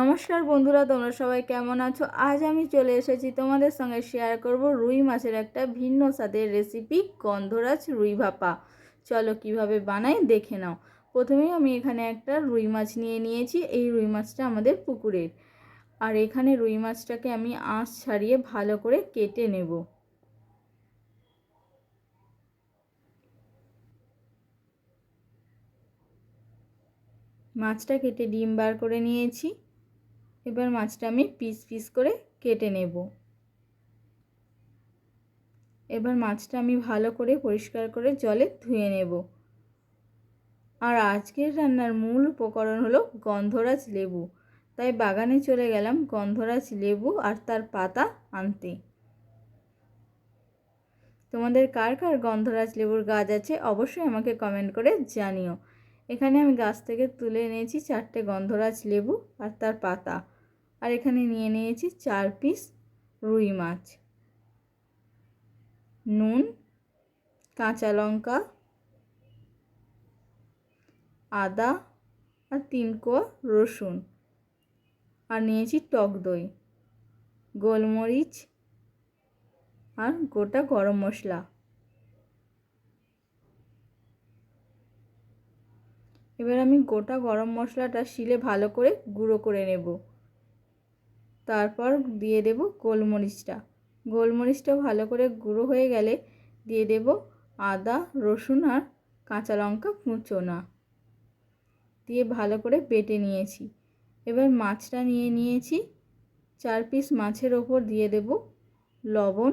নমস্কার বন্ধুরা, তোমরা সবাই কেমন আছো? আজ আমি চলে এসেছি তোমাদের সঙ্গে শেয়ার করব রুই মাছের একটা ভিন্ন স্বাদের রেসিপি গন্ধরাজ রুই ভাপা। চলো কীভাবে বানাই দেখে নাও। প্রথমেই আমি এখানে একটা রুই মাছ নিয়ে নিয়েছি, এই রুই মাছটা আমাদের পুকুরের। আর এখানে রুই মাছটাকে আমি আঁশ ছাড়িয়ে ভালো করে কেটে নেব। মাছটা কেটে ডিম বার করে নিয়েছি। এবার মাছটা আমি পিস পিস করে কেটে নেব। এবার মাছটা আমি ভালো করে পরিষ্কার করে জলে ধুয়ে নেব। আর আজকের রান্নার মূল উপকরণ হলো গন্ধরাজ লেবু। তাই বাগানে চলে গেলাম গন্ধরাজ লেবু আর তার পাতা আনতে। তোমাদের কার কার গন্ধরাজ লেবুর গাছ আছে অবশ্যই আমাকে কমেন্ট করে জানিও। এখানে আমি গাছ থেকে তুলে এনেছি চারটে গন্ধরাজ লেবু আর তার পাতা। আর এখানে নিয়ে নিয়েছি চার পিস রুই মাছ। নুন, কাঁচা লঙ্কা, আদা আর তিন কোয়া রসুন। আর নিয়েছি টক দই, গোলমরিচ আর গোটা গরম মশলা। এবার আমি গোটা গরম মশলাটা শিলে ভালো করে গুঁড়ো করে নেব। তারপর দিয়ে দেব গোলমরিচটা। গোলমরিচটা ভালো করে গুঁড়ো হয়ে গেলে দিয়ে দেব আদা, রসুন আর কাঁচা লঙ্কা কুঁচোনা দিয়ে ভালো করে বেটে নিয়েছি। এবার মাছটা নিয়ে নিয়েছি। চার পিস মাছের ওপর দিয়ে দেব লবণ।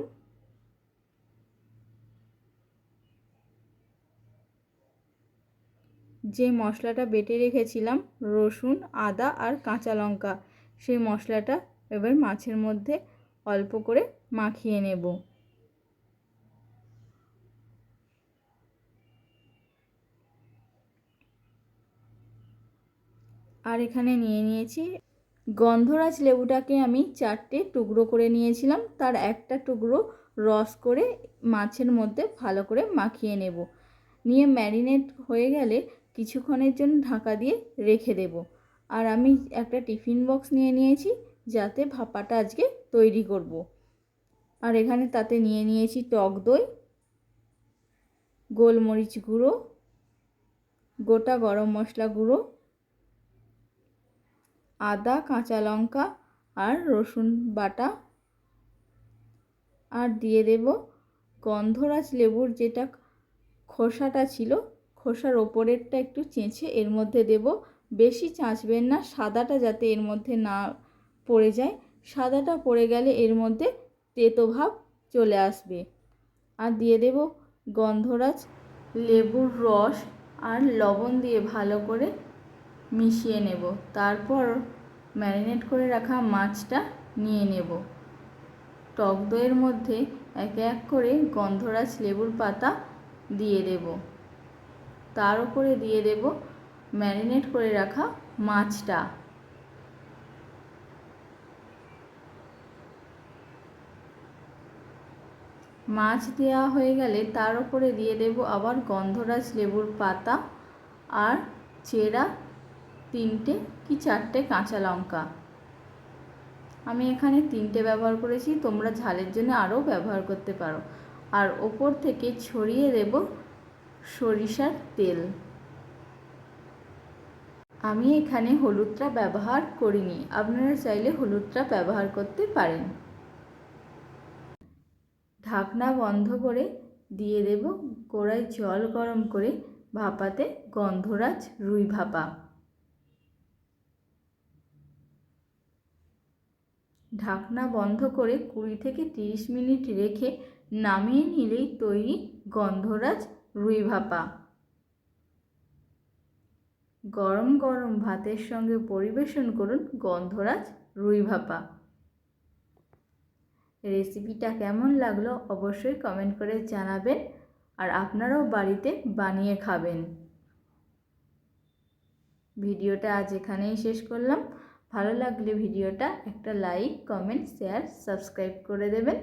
যে মশলাটা বেটে রেখেছিলাম রসুন, আদা আর কাঁচা লঙ্কা, সেই মশলাটা এবার মাছের মধ্যে অল্প করে মাখিয়ে নেব। আর এখানে নিয়ে নিয়েছি গন্ধরাজ লেবুটাকে আমি চারটে টুকরো করে নিয়েছিলাম। তার একটা টুকরো রস করে মাছের মধ্যে ভালো করে মাখিয়ে নেব। নিয়ে ম্যারিনেট হয়ে গেলে কিছুক্ষণের জন্য ঢাকা দিয়ে রেখে দেব। আর আমি একটা টিফিন বক্স নিয়ে নিয়েছি। যাতে ভাপাটা আজকে তৈরি করব। আর এখানে তাতে নিয়ে নিয়েছি টক দই, গোলমরিচ গুঁড়ো, গোটা গরম মশলা গুঁড়ো, আদা, কাঁচা লঙ্কা আর রসুন বাটা আর দিয়ে দেব গন্ধরাজ লেবুর যেটা খোসাটা ছিল, খোসার ওপরেরটা একটু চেঁচে এর মধ্যে দেব বেশি চাঁচবেন না, সাদাটা যাতে এর মধ্যে না পড়ে যায়, সাদাটা পড়ে গেলে এর মধ্যে তেতো ভাব চলে আসবে। আর দিয়ে দেব গন্ধরাজ, লেবুর রস আর লবণ দিয়ে ভালো করে মিশিয়ে নেব। তারপর ম্যারিনেট করে রাখা মাছটা নিয়ে নেব। টক দইয়ের মধ্যে এক এক করে গন্ধরাজ লেবুর পাতা দিয়ে দেব। তার উপরে দিয়ে দেব ম্যারিনেট করে রাখা মাছটা। মাছ দেওয়া হয়ে গেলে তার উপরে দিয়ে দেব আবার গন্ধরাজ লেবুর পাতা আর চেরা তিনটে কি চারটে কাঁচা লঙ্কা। আমি এখানে তিনটে ব্যবহার করেছি, তোমরা ঝালের জন্য আরও ব্যবহার করতে পারো। আর ওপর থেকে ছড়িয়ে দেব সরিষার তেল। আমি এখানে হলুদটা ব্যবহার করিনি, আপনারা চাইলে হলুদটা ব্যবহার করতে পারেন। ঢাকনা বন্ধ করে দিয়ে দেব কড়াই জল গরম করে ভাপাতে গন্ধরাজ রুই ভাপা। ঢাকনা বন্ধ করে কুড়ি থেকে তিরিশ মিনিট রেখে নামিয়ে নিলেই তৈরি গন্ধরাজ রুই ভাপা। গরম গরম ভাতের সঙ্গে পরিবেশন করুন গন্ধরাজ রুই ভাপা। রেসিপিটা কেমন লাগল অবশ্যই কমেন্ট করে জানাবেন আর আপনারাও বাড়িতে বানিয়ে খাবেন। ভিডিওটা আজ এখানেই শেষ করলাম। ভালো লাগলে ভিডিওটা একটা লাইক, কমেন্ট, শেয়ার, সাবস্ক্রাইব করে দেবেন।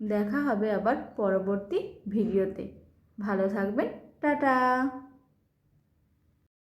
দেখা হবে আবার পরবর্তী ভিডিওতে। ভালো থাকবেন, টাটা।